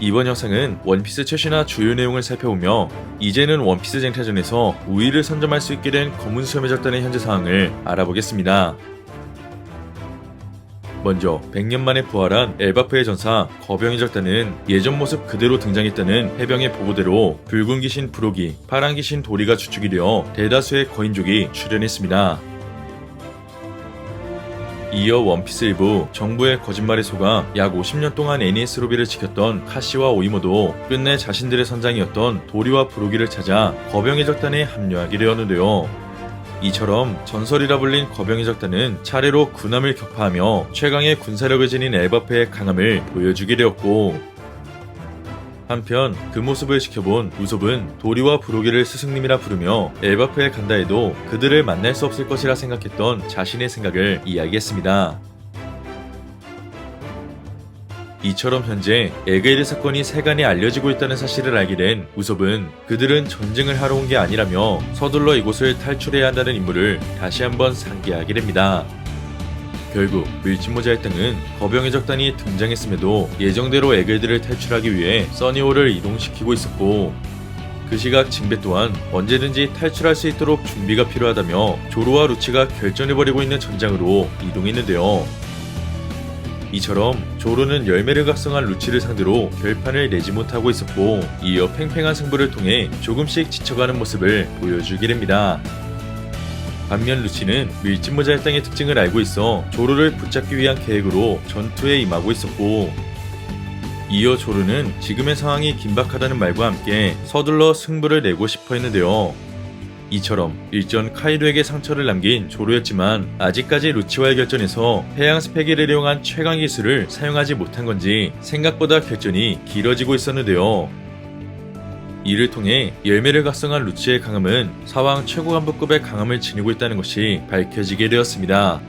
이번 영상은 원피스 최신화 주요 내용을 살펴보며 이제는 원피스 쟁탈전에서 우위를 선점할 수 있게 된 검은 수염의 적단의 현재 상황을 알아보겠습니다. 먼저 100년 만에 부활한 엘바프의 전사 거병의 적단은 예전 모습 그대로 등장했다는 해병의 보고대로 붉은 귀신 브로기, 파란 귀신 도리가 주축이 되어 대다수의 거인족이 출연했습니다. 이어 원피스 일부 정부의 거짓말에 속아 약 50년 동안 NES 로비를 지켰던 카시와 오이모도 끝내 자신들의 선장이었던 도리와 브로기를 찾아 거병의 적단에 합류하게 되었는데요. 이처럼 전설이라 불린 거병의 적단은 차례로 군함을 격파하며 최강의 군사력을 지닌 엘바페의 강함을 보여주게 되었고 한편 그 모습을 지켜본 우섭은 도리와 브로기를 스승님이라 부르며 엘바프에 간다 해도 그들을 만날 수 없을 것이라 생각했던 자신의 생각을 이야기했습니다. 이처럼 현재 에게이드 사건이 세간에 알려지고 있다는 사실을 알게 된 우섭은 그들은 전쟁을 하러 온 게 아니라며 서둘러 이곳을 탈출해야 한다는 임무를 다시 한번 상기하게 됩니다. 결국 밀짚모자 일당은 거병의 적단이 등장했음에도 예정대로 에글들을 탈출하기 위해 써니호를 이동시키고 있었고 그 시각 징베 또한 언제든지 탈출할 수 있도록 준비가 필요하다며 조로와 루치가 결전해버리고 있는 전장으로 이동했는데요. 이처럼 조로는 열매를 각성한 루치를 상대로 결판을 내지 못하고 있었고 이어 팽팽한 승부를 통해 조금씩 지쳐가는 모습을 보여주게 됩니다. 반면 루치는 밀짚모자 일당의 특징을 알고 있어 조로를 붙잡기 위한 계획으로 전투에 임하고 있었고 이어 조르는 지금의 상황이 긴박하다는 말과 함께 서둘러 승부를 내고 싶어 했는데요. 이처럼 일전 카이로에게 상처를 남긴 조로였지만 아직까지 루치와의 결전에서 해양 스펙을 이용한 최강 기술을 사용하지 못한 건지 생각보다 결전이 길어지고 있었는데요. 이를 통해 열매를 각성한 루치의 강함은 사왕 최고 간부급의 강함을 지니고 있다는 것이 밝혀지게 되었습니다.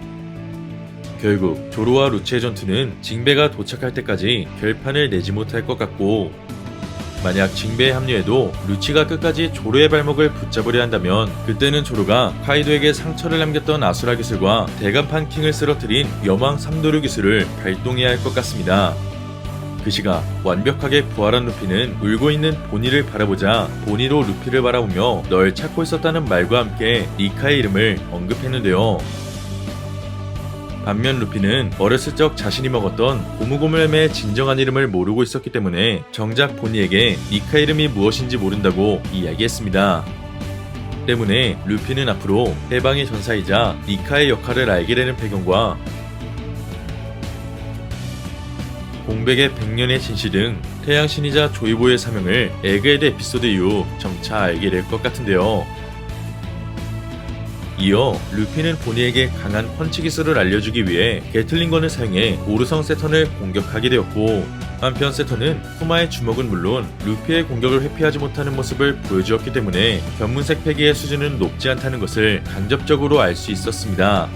결국 조로와 루치의 전투는 징베가 도착할 때까지 결판을 내지 못할 것 같고 만약 징베에 합류해도 루치가 끝까지 조로의 발목을 붙잡으려 한다면 그때는 조로가 카이도에게 상처를 남겼던 아수라 기술과 대간판 킹을 쓰러뜨린 여망 삼도류 기술을 발동해야 할 것 같습니다. 그 시각 완벽하게 부활한 루피는 울고 있는 보니를 바라보자 보니로 루피를 바라보며 널 찾고 있었다는 말과 함께 리카의 이름을 언급했는데요. 반면 루피는 어렸을 적 자신이 먹었던 고무고물햄의 진정한 이름을 모르고 있었기 때문에 정작 보니에게 니카 이름이 무엇인지 모른다고 이야기했습니다. 때문에 루피는 앞으로 해방의 전사이자 니카의 역할을 알게 되는 배경과 공백의 백년의 진실 등 태양신이자 조이보의 사명을 에그헤드 에피소드 이후 점차 알게 될 것 같은데요. 이어 루피는 보니에게 강한 펀치 기술을 알려주기 위해 게틀링건을 사용해 오르성 세턴을 공격하게 되었고 한편 세턴은 후마의 주먹은 물론 루피의 공격을 회피하지 못하는 모습을 보여주었기 때문에 견문색 패기의 수준은 높지 않다는 것을 간접적으로 알 수 있었습니다.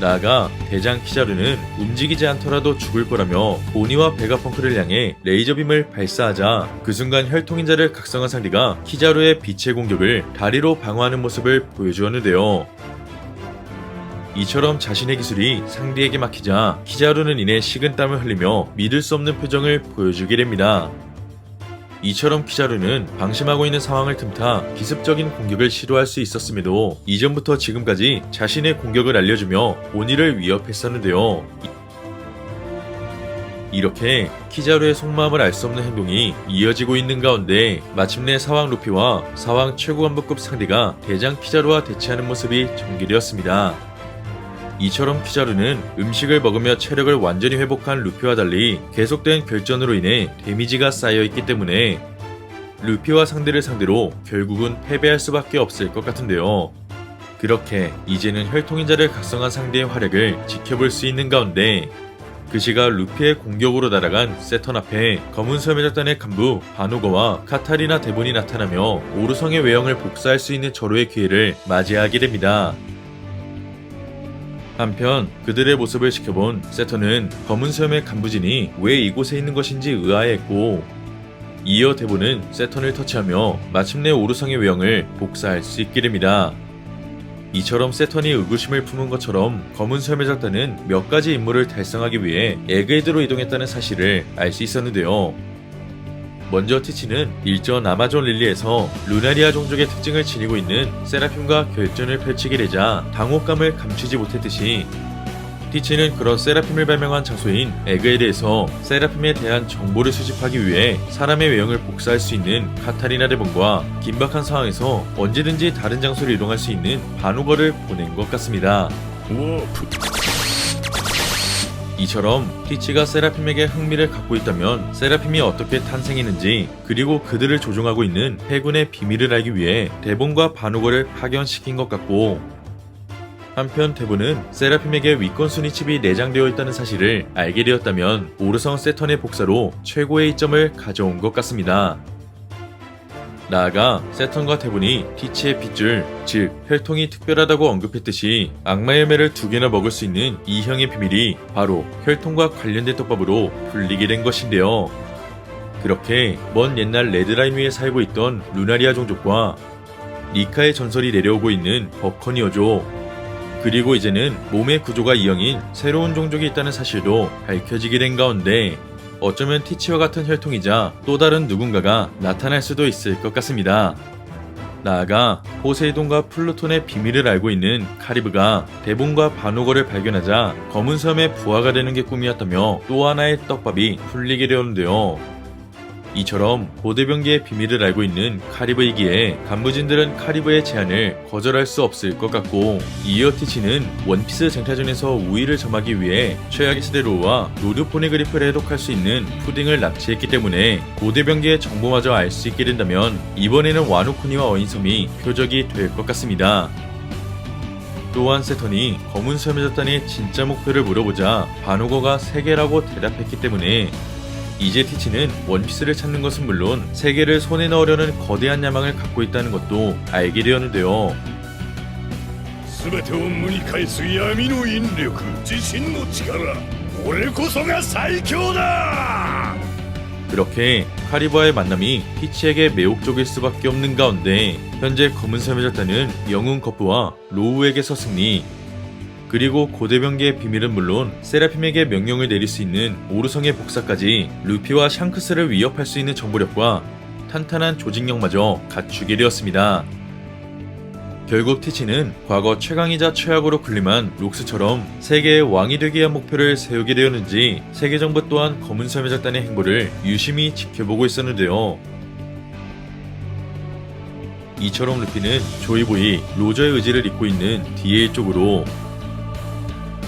나아가 대장 키자르는 움직이지 않더라도 죽을 거라며 보니와 베가펑크를 향해 레이저빔을 발사하자 그 순간 혈통인자를 각성한 상대가 키자르의 빛의 공격을 다리로 방어하는 모습을 보여주었는데요. 이처럼 자신의 기술이 상대에게 막히자 키자르는 이내 식은땀을 흘리며 믿을 수 없는 표정을 보여주게 됩니다. 이처럼 키자르는 방심하고 있는 상황을 틈타 기습적인 공격을 시도할 수 있었음에도 이전부터 지금까지 자신의 공격을 알려주며 본의를 위협했었는데요. 이렇게 키자루의 속마음을 알 수 없는 행동이 이어지고 있는 가운데 마침내 사왕 루피와 사왕 최고간부급 상대가 대장 키자루와 대치하는 모습이 전개되었습니다. 이처럼 키자루는 음식을 먹으며 체력을 완전히 회복한 루피와 달리 계속된 결전으로 인해 데미지가 쌓여있기 때문에 루피와 상대를 상대로 결국은 패배할 수밖에 없을 것 같은데요. 그렇게 이제는 혈통인자를 각성한 상대의 활약을 지켜볼 수 있는 가운데 그 시각 루피의 공격으로 날아간 세턴 앞에 검은 섬유작단의 간부 바누거와 카타리나 대본이 나타나며 오르성의 외형을 복사할 수 있는 절호의 기회를 맞이하게 됩니다. 한편 그들의 모습을 지켜본 세터는 검은 수염의 간부진이 왜 이곳에 있는 것인지 의아해했고 이어 대본은 세턴을 터치하며 마침내 오르성의 외형을 복사할 수 있게 됩니다. 이처럼 세턴이 의구심을 품은 것처럼 검은 수염의 작다는 몇 가지 임무를 달성하기 위해 에그헤드로 이동했다는 사실을 알 수 있었는데요. 먼저 티치는 일전 아마존 릴리에서 루나리아 종족의 특징을 지니고 있는 세라핌과 결전을 펼치게 되자 당혹감을 감추지 못했듯이 티치는 그런 세라핌을 발명한 장소인 에그헤드에서 세라핌에 대한 정보를 수집하기 위해 사람의 외형을 복사할 수 있는 카타리나 대본과 긴박한 상황에서 언제든지 다른 장소로 이동할 수 있는 반우거를 보낸 것 같습니다. 워프 이처럼 티치가 세라핌에게 흥미를 갖고 있다면 세라핌이 어떻게 탄생했는지 그리고 그들을 조종하고 있는 해군의 비밀을 알기 위해 대본과 반우거를 파견시킨 것 같고 한편 대본은 세라핌에게 위권 순위 칩이 내장되어 있다는 사실을 알게 되었다면 오르성 세턴의 복사로 최고의 이점을 가져온 것 같습니다. 나아가 세턴과 대본이 티치의 핏줄, 즉 혈통이 특별하다고 언급했듯이 악마의 열매를 두 개나 먹을 수 있는 이형의 비밀이 바로 혈통과 관련된 떡밥으로 풀리게 된 것인데요. 그렇게 먼 옛날 레드라인 위에 살고 있던 루나리아 종족과 니카의 전설이 내려오고 있는 버커니어족 그리고 이제는 몸의 구조가 이형인 새로운 종족이 있다는 사실도 밝혀지게 된 가운데 어쩌면 티치와 같은 혈통이자 또 다른 누군가가 나타날 수도 있을 것 같습니다. 나아가 포세이돈과 플루톤의 비밀을 알고 있는 카리브가 대본과 바누거를 발견하자 검은 섬의 부하가 되는 게 꿈이었다며 또 하나의 떡밥이 풀리게 되었는데요. 이처럼 고대병기의 비밀을 알고 있는 카리브이기에 간부진들은 카리브의 제안을 거절할 수 없을 것 같고 이어 티치는 원피스 쟁탈전에서 우위를 점하기 위해 최악의 시대로와 노드 포네그리프를 해독할 수 있는 푸딩을 납치했기 때문에 고대병기의 정보마저 알 수 있게 된다면 이번에는 와노쿠니와 어인섬이 표적이 될 것 같습니다. 또한 세턴이 검은 섬유작단의 진짜 목표를 물어보자 바누거가 세계라고 대답했기 때문에 이제 티치는 원피스를 찾는 것은 물론 세계를 손에 넣으려는 거대한 야망을 갖고 있다는 것도 알게 되었는데요. 全てを無に返す闇の引力自身の力俺こそが最強だ 그렇게 카리바의 만남이 피치에게 매혹적일 수밖에 없는 가운데 현재 검은 섬의 작단은 영웅 거프와 로우에게서 승리 그리고 고대병기의 비밀은 물론 세라핌에게 명령을 내릴 수 있는 오르성의 복사까지 루피와 샹크스를 위협할 수 있는 정보력과 탄탄한 조직력마저 갖추게 되었습니다. 결국 티치는 과거 최강이자 최악으로 군림한 록스처럼 세계의 왕이 되기 위한 목표를 세우게 되었는지 세계 정부 또한 검은 섬의 작단의 행보를 유심히 지켜보고 있었는데요. 이처럼 루피는 조이보이 로저의 의지를 잇고 있는 DL 쪽으로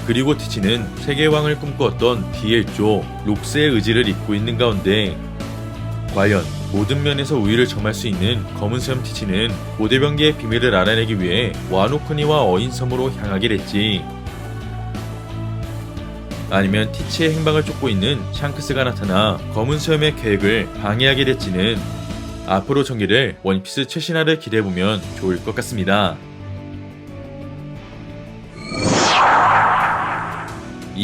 그리고 티치는 세계왕을 꿈꾸었던 쪽 록스의 의지를 잇고 있는 가운데 과연 모든 면에서 우위를 점할 수 있는 검은 수염 티치는 고대병기의 비밀을 알아내기 위해 와노쿠니와 어인섬으로 향하게 됐지. 아니면 티치의 행방을 쫓고 있는 샹크스가 나타나 검은 수염의 계획을 방해하게 됐지는 앞으로 전개될 원피스 최신화를 기대해보면 좋을 것 같습니다.